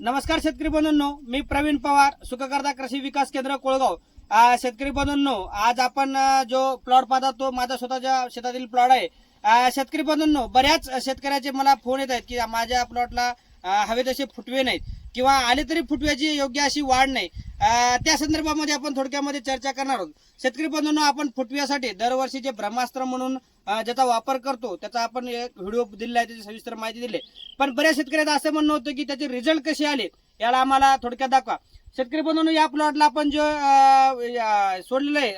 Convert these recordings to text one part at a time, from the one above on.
नमस्कार शेतकरी बंधूंनो मी प्रवीण पवार सुखकर्ता कृषी विकास केंद्र कोळगाव. शेतकरी बंधूंनो आज आपण जो प्लॉट पाहता तो माझा स्वतःच्या शेतातील प्लॉट आहे. शेतकरी बंधूंनो बऱ्याच शेतकऱ्याचे मला फोन येत आहेत की माझ्या प्लॉटला हवे तसे फुटवे नाहीत किंवा आले तरी फुटव्याची योग्य अशी वाढ नाही. त्या संदर्भामध्ये आपण थोडक्यामध्ये चर्चा करणार आहोत. शेतकरी बंधूंनो आपण फुटव्यासाठी दरवर्षी जे ब्रह्मास्त्र म्हणून ज्याचा वापर करतो त्याचा आपण एक व्हिडिओ दिलेला आहे त्याची सविस्तर माहिती दिली पण बऱ्याच शेतकऱ्याचं असं म्हणणं होतं की त्याचे रिझल्ट कसे आले याला आम्हाला थोडक्यात दाखवा. शेतकरी बंधूंनो या प्लॉटला आपण जो सोडलेलं आहे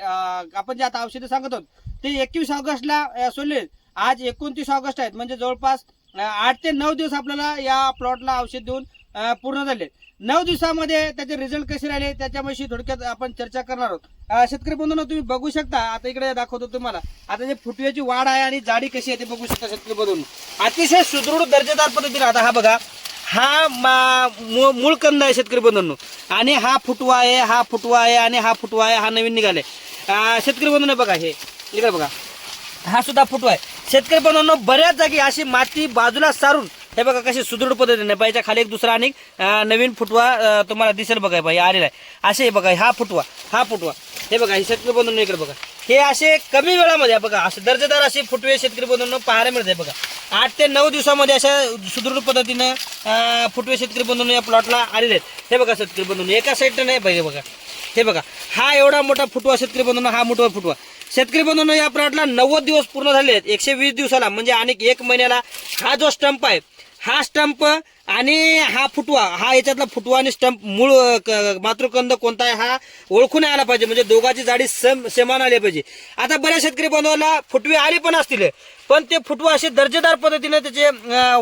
आपण जे आता औषधं सांगत आहोत ते एकवीस ऑगस्टला सोडले आज एकोणतीस ऑगस्ट आहेत म्हणजे जवळपास आठ ते नऊ दिवस आपल्याला या प्लॉटला औषध देऊन पूर्ण झाले नऊ दिवसामध्ये त्याचे रिझल्ट कसे राहिले त्याच्याविषयी थोडक्यात आपण चर्चा करणार आहोत. शेतकरी बंधूंना तुम्ही बघू शकता आता इकडे दाखवतो तुम्हाला. आता जे फुटव्याची वाढ आहे आणि जाडी कशी आहे ते बघू शकता शेतकरी बंधून. अतिशय सुदृढ दर्जेदार पद्धतीने आता हा बघा हा मा- मूळ मूळ कंद आहे शेतकरी बंधूंनो. आणि हा फुटवा आहे हा फुटवा आहे आणि हा फुटवा आहे हा नवीन निघाले शेतकरी बंधूंनो बघा हे इकडे बघा. हा सुद्धा फुटवा आहे. शेतकरी बंधूंनो बऱ्याच जागी अशी माती बाजूला सारून हे बघा कशी सुदृढ पद्धतीने पाहिजे खाली एक दुसरा आणि नवीन फुटवा तुम्हाला दिसेल बघा बाई आलेला आहे. असे हे बघा हा फुटवा हा फुटवा. हे बघा हे शेतकरी बंधून इकडे बघा. हे असे कमी वेळामध्ये बघा असे दर्जेदार असे फुटवे शेतकरी बंधूंनो पाहायला मिळते बघा. आठ ते नऊ दिवसामध्ये अशा सुदृढ पद्धतीनं फुटवे शेतकरी बंधूंनो या प्लॉटला आलेले आहेत. हे बघा शेतकरी बंधूंनो एका साईडनं नाही पाहिजे बघा. हे बघा हा एवढा मोठा फुटवा शेतकरी बंधूंनो हा मोठा फुटवा. शेतकरी बंधूंनो या प्लॉटला नव्वद दिवस पूर्ण झाले आहेत. एकशे वीस दिवसाला म्हणजे आणि एक महिन्याला हा जो स्टंप आहे हा स्टंप आणि हा फुटवा हा याच्यातला फुटवा आणि स्टंप मूळ क- मातृकंद कोणता आहे हा ओळखून आला पाहिजे. म्हणजे दोघांची जाडी सम समान आली पाहिजे. आता बऱ्याच शेतकरी बंधवाला फुटवे आले पण असतील पण ते फुटवा असे दर्जेदार पद्धतीने त्याचे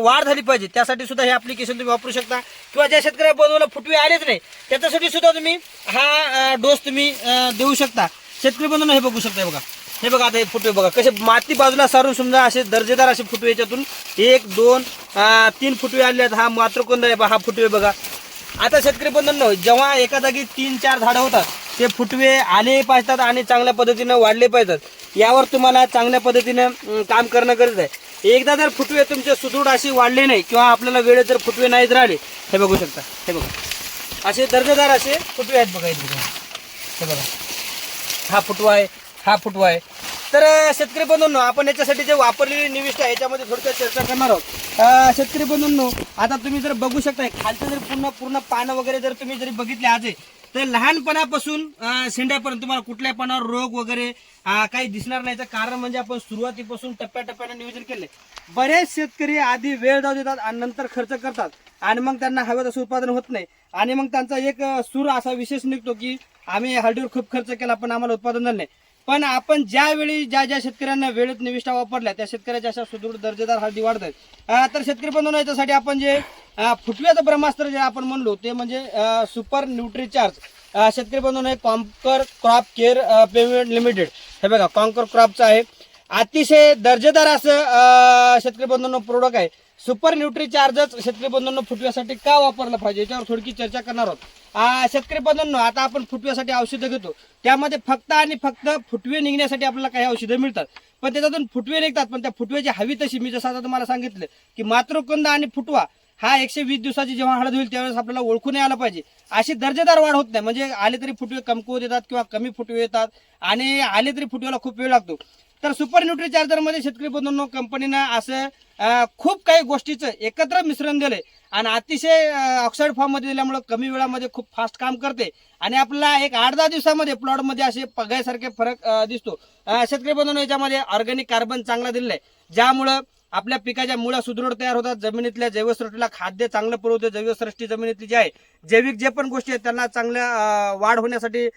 वाढ झाली पाहिजे. त्यासाठी सुद्धा हे अप्लिकेशन तुम्ही वापरू शकता. किंवा ज्या शेतकऱ्या बंधवाला फुटवे आलेच नाही त्याच्यासाठी सुद्धा तुम्ही हा डोस तुम्ही देऊ शकता. शेतकरी बनवून हे बघू शकता बघा. हे बघा आता हे फुटवे बघा. कसे माती बाजूला सारून समजा असे दर्जेदार असे फुटवे याच्यातून एक दोन तीन फुटवे आले आहेत. हा मातृकुंद आहे. बा, हा फुटवे बघा. आता शेतकरी बंधन जेव्हा एका जागी तीन चार झाडं होतात ते फुटवे आले पाहिजेत आणि चांगल्या पद्धतीनं वाढले पाहिजेत. यावर तुम्हाला चांगल्या पद्धतीनं काम करणं गरज आहे. एकदा जर फुटवे तुमचे सुदृढ अशी वाढले नाही किंवा आपल्याला वेळेत जर फुटवे नाहीत राहिले हे बघू शकता. हे बघा. असे दर्जेदार असे फुटवे आहेत बघा. हे बघा. हा फुटवा आहे हा फुटवा आहे. तर शेतकरी बंधूंनो आपण याच्यासाठी जे वापरलेली निविष्ट आहे याच्यामध्ये थोडक्यात चर्चा करणार आहोत. शेतकरी बंधूंनो आता तुम्ही जर बघू शकता खालचं जर पूर्ण पूर्ण पानं वगैरे जर तुम्ही जरी बघितले आज तर लहानपणापासून शेंड्यापर्यंत तुम्हाला कुठल्या पानावर रोग वगैरे काही दिसणार नाही. तर कारण म्हणजे आपण सुरुवातीपासून टप्प्याटप्प्याने नियोजन केले बरेच शेतकरी आधी वेळ जाऊ देतात आणि नंतर खर्च करतात. आणि मग त्यांना हवं तसं उत्पादन होत नाही. आणि मग त्यांचा एक सूर असा विशेष निघतो की आम्ही हळदीवर खूप खर्च केला पण आम्हाला उत्पादन झालं नाही. पण आपण ज्यावेळी ज्या ज्या शेतकऱ्यांना वेळेत निविष्ठा वापरल्या त्या शेतकऱ्याच्या अशा सुदृढ दर्जेदार हळदी वाढत तर शेतकरी बंधून याच्यासाठी आपण जे फुटव्याचं ब्रह्मास्त्र जे आपण म्हणलो ते म्हणजे सुपर न्यूट्रीचार्ज. शेतकरी बंधूंनो Conquer crop care payment limited. हे बघा कॉन्कर क्रॉपचं आहे. अतिशय दर्जेदार असं शेतकरी बंधूंनो प्रोडक्ट आहे. सुपर न्यूट्री चार्जच शेतकरी बंधूंनो फुटव्यासाठी का वापरलं पाहिजे याच्यावर थोडकी चर्चा करणार आहोत. शेतकरी बंधूंनो आता आपण फुटव्यासाठी औषधं घेतो. त्यामध्ये फक्त आणि फक्त फुटवे निघण्यासाठी आपल्याला काही औषधं मिळतात. पण त्याच्यातून फुटवे निघतात पण त्या फुटव्याची हवी तशी मी जसं आता तुम्हाला सांगितलं की मातृकंद आणि फुटवा हा एकशे वीस दिवसाची जेव्हा हळद होईल त्यावेळेस आपल्याला ओळखून यायला पाहिजे. अशी दर्जेदार वाढ होत नाही. म्हणजे आले तरी फुटवे कमकुवत येतात किंवा कमी फुटवे येतात आणि आले तरी फुटव्याला खूप वेळ लागतो. तर सुपर न्यूट्री चार्जरमध्ये शेतकरी बंधूंनो कंपनीनं असं खूप काही गोष्टीचं एकत्र मिश्रण दिलंय. आणि अतिशय ऑक्साईड फॉर्ममध्ये दिल्यामुळं कमी वेळामध्ये खूप फास्ट काम करते. आणि आपल्याला एक आठ दहा दिवसामध्ये प्लॉटमध्ये असे पगायसारखे फरक दिसतो. शेतकरी बंधूंनो याच्यामध्ये ऑर्गॅनिक कार्बन चांगला दिलेला आहे. ज्यामुळं आपल्या पिकाच्या मुळा सुदृढ तयार होतात. जमिनीतल्या जैवसृष्टीला खाद्य चांगलं पुरवते. जैवसृष्टी जमिनीतली जी आहे जैविक जे पण गोष्टी आहेत त्यांना चांगल्या वाढ होण्यासाठी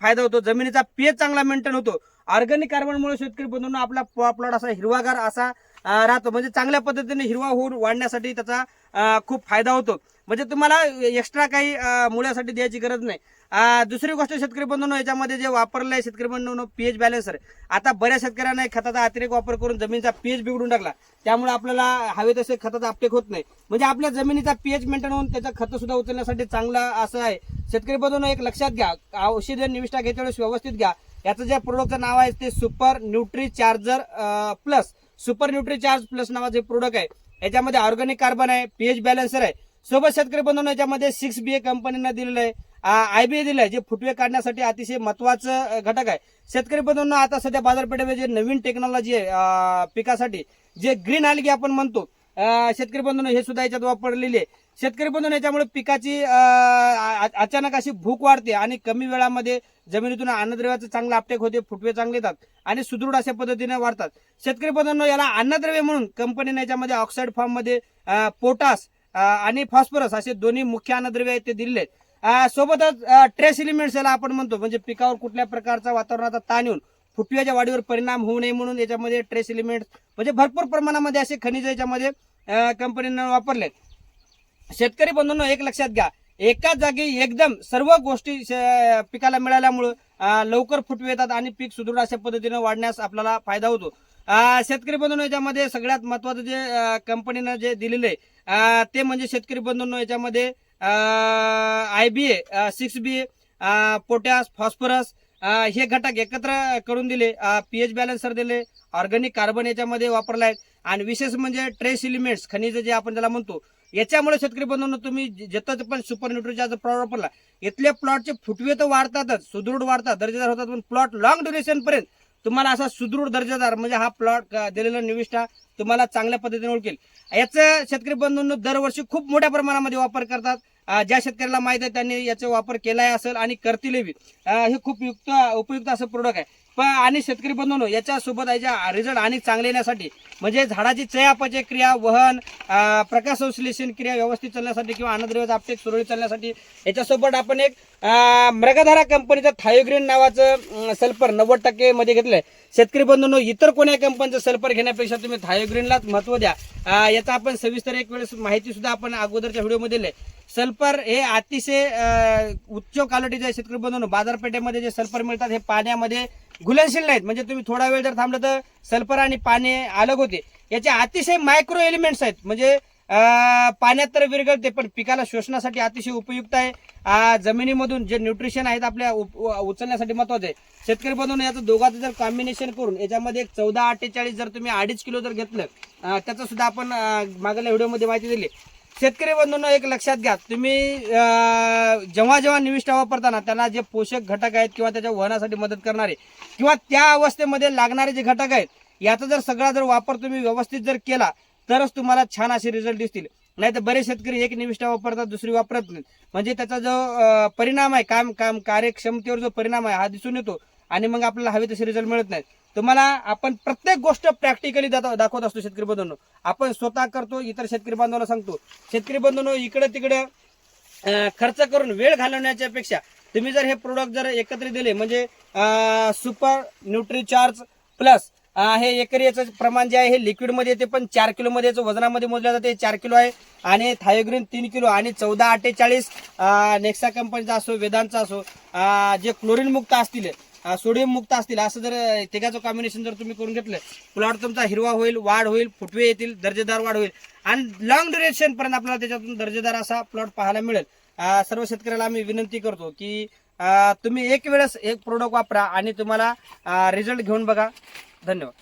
फायदा होतो. जमिनीचा पीएच चांगला मेंटेन होतो. ऑर्गॅनिक कार्बनमुळे शेतकरी बंधूंना आपला प्लॉट असा हिरवागार असा राहतो. म्हणजे चांगल्या पद्धतीने हिरवा होऊन वाढण्यासाठी त्याचा खूप फायदा होतो. म्हणजे तुम्हाला एक्स्ट्रा काही अं, मुळ्यासाठी द्यायची गरज नाही. दुसरी गोष्ट शेतकरी बंधूंनो याच्यामध्ये जे वापरलं आहे शेतकरी बंधूंनो पीएच बॅलन्सर आता बऱ्याच शेतकऱ्यांना खताचा अतिरेक वापर करून जमिनीचा पीएच बिघडून टाकला. त्यामुळे आपल्याला हवे तसे खताचा अपटेक होत नाही. म्हणजे आपल्या जमिनीचा पीएच मेंटेन होऊन त्याचं खत सुद्धा उचलण्यासाठी चांगला असं आहे. शेतकरी बंधूंनो एक लक्षात घ्या. औषध निविष्ठा घेतल्यावेळेस व्यवस्थित घ्या. याचं जे प्रोडक्टचं नाव आहे ते super nutri charger plus super nutri charge plus नावाचे प्रोडक्ट आहे. याच्यामध्ये ऑर्गॅनिक कार्बन आहे पीएच बॅलन्सर आहे. सोबत शेतकरी बंधून याच्यामध्ये सिक्स बी ए कंपनीनं दिलेलं आहे. आय बी ए दिलं आहे जे फुटवे काढण्यासाठी अतिशय महत्वाचं घटक आहे. शेतकरी बंधूंनो आता सध्या बाजारपेठेमध्ये जे नवीन टेक्नॉलॉजी आहे पिकासाठी जे ग्रीन आलगी आपण म्हणतो शेतकरी बंधूंनो हे सुद्धा याच्यात वापरलेली आहे. शेतकरी बंधून याच्यामुळे पिकाची अचानक अशी भूक वाढते आणि कमी वेळामध्ये जमिनीतून अन्नद्रव्याचं चांगलं अपटेक होते फुटवे चांगले येतात आणि सुदृढ अशा पद्धतीने वाढतात. शेतकरी बंधूंनो याला अन्नद्रव्य म्हणून कंपनीने याच्यामध्ये ऑक्साईड फॉर्ममध्ये पोटास आणि फॉस्फरस असे दोन्ही मुख्य अन्नद्रव्य आहेत ते दिलेले आहेत. सोबतच ट्रेस एलिमेंट्स याला आपण म्हणतो म्हणजे पिकावर कुठल्या प्रकारचा वातावरणाचा ताण येऊन फुटव्याच्या वाढीवर परिणाम होऊ नये म्हणून याच्यामध्ये ट्रेस एलिमेंट म्हणजे भरपूर प्रमाणामध्ये असे खनिज याच्यामध्ये कंपनीनं वापरले शेतकरी बंधूंनो एक लक्षात घ्या. एकाच जागी एकदम सर्व गोष्टी श- पिकाला मिळाल्यामुळं लवकर फुटवे येतात आणि पीक सुदृढ अशा पद्धतीनं वाढण्यास आपल्याला फायदा होतो. शेतकरी बंधूंनो याच्यामध्ये सगळ्यात महत्वाचं जे कंपनीनं जे दिलेलं आहे ते म्हणजे शेतकरी बंधूंनो याच्यामध्ये I B A six B A potash phosphorus हे घटक एकत्र करून दिले. पीएच बॅलन्सर दिले ऑर्गॅनिक कार्बन याच्यामध्ये वापरला आहे आणि विशेष म्हणजे ट्रेस एलिमेंट्स खनिज जे आपण त्याला म्हणतो याच्यामुळे शेतकरी बंधूंना तुम्ही जिथं पण सुपर न्यूट्रीचा जर प्लॉट वापरला. इथल्या प्लॉटचे फुटवे तर वाढतातच सुदृढ वाढतात दर्जेदार होतात पण प्लॉट लॉंग ड्युरेशन पर्यंत तुम्हाला असा सुदृढ दर्जेदार म्हणजे हा प्लॉट दिलेला निविष्ठा तुम्हाला चांगल्या पद्धतीने ओळखेल. याचं शेतकरी बंधूंना दरवर्षी खूप मोठ्या प्रमाणामध्ये वापर करतात. ज्या शेतकऱ्याला माहीत आहे त्यांनी याचा वापर केलाय असेल आणि करतीलही हे खूप युक्त उपयुक्त असं प्रोडक्ट आहे. पण आणि शेतकरी बंधून याच्यासोबत याच्या रिझल्ट आणि चांगले येण्यासाठी म्हणजे झाडाची चयापचय क्रिया वहन प्रकाश संश्लेषण क्रिया व्यवस्थित चालण्यासाठी किंवा अन्नद्रव्याचा आपटेक सुरळीत चालण्यासाठी याच्यासोबत आपण एक मृगधारा कंपनीचं थायोग्रीन नावाचं सल्फर नव्वद टक्के मध्ये घेतलंय. शेतकरी बंधूंनो इतर कोण्या कंपनीचं सल्फर घेण्यापेक्षा तुम्ही थायोग्रीनलाच महत्त्व द्या. याचा आपण सविस्तर एक वेळेस माहिती सुद्धा आपण अगोदरच्या व्हिडिओमध्ये दिली सल्फर हे अतिशय उच्च क्वालिटीचे आहे शेतकरी बनवून बाजारपेठेमध्ये जे सल्फर मिळतात हे पाण्यामध्ये घुलनशील नाहीत. म्हणजे तुम्ही थोडा वेळ जर थांबलं तर सल्फर आणि पाणी अलग होते. याचे अतिशय मायक्रो एलिमेंट्स आहेत. म्हणजे पाण्यात तर विरघळते पण पिकाला शोषणासाठी अतिशय उपयुक्त आहे. जमिनीमधून जे न्यूट्रिशन आहेत आपल्या उ- उचलण्यासाठी महत्त्वाचे आहे. शेतकरी बनवून याचं दोघांचं जर कॉम्बिनेशन करून याच्यामध्ये एक चौदा अठ्ठेचाळीस जर तुम्ही अडीच किलो जर घेतलं त्याचं सुद्धा आपण मागल्या व्हिडिओमध्ये माहिती दिली. शेतकरी बंधूंना एक लक्षात घ्या. तुम्ही जेव्हा जेव्हा निविष्ठा वापरताना त्यांना जे पोषक घटक आहेत किंवा त्याच्या वहनासाठी मदत करणारे किंवा त्या अवस्थेमध्ये लागणारे जे घटक आहेत याचा जर सगळा जर वापर तुम्ही व्यवस्थित जर केला तरच तुम्हाला छान असे रिझल्ट दिसतील. नाही तर बरेच शेतकरी एक निविष्ठा वापरतात दुसरी वापरत नाहीत. म्हणजे त्याचा जो परिणाम आहे काम काम कार्यक्षमतेवर जो परिणाम आहे हा दिसून येतो आणि मग आपल्याला हवे तसे रिझल्ट मिळत नाहीत. तुम्हाला आपण प्रत्येक गोष्ट प्रॅक्टिकली दाखवत असतो शेतकरी बंधूंनो. आपण स्वतः करतो इतर शेतकरी बांधवांना सांगतो. शेतकरी बंधूंनो इकडे तिकडे खर्च करून वेळ घालवण्याच्या पेक्षा तुम्ही जर हे प्रोडक्ट जर एकत्रित दिले म्हणजे सुपर न्यूट्रीचार्ज प्लस हे एकरी याचं प्रमाण जे आहे हे लिक्विडमध्ये येते पण चार किलोमध्ये याचं वजनामध्ये मोजलं जाते चार किलो आहे. आणि थायोग्रीन तीन किलो आणि चौदा अठ्ठेचाळीस नेक्सा कंपनीचा असो वेदांचा असो जे क्लोरीन मुक्त असतील सोडियम मुक्त असतील. असं जर तिघाचं कॉम्बिनेशन जर तुम्ही करून घेतलं प्लॉट तुमचा हिरवा होईल वाढ होईल फुटवे येतील दर्जेदार वाढ होईल. आणि लॉंग ड्युरेशन पर्यंत आपल्याला त्याच्यातून दर्जेदार असा प्लॉट पाहायला मिळेल. सर्व शेतकऱ्याला आम्ही विनंती करतो की तुम्ही एक वेळेस एक प्रोडक्ट वापरा आणि तुम्हाला रिझल्ट घेऊन बघा. धन्यवाद.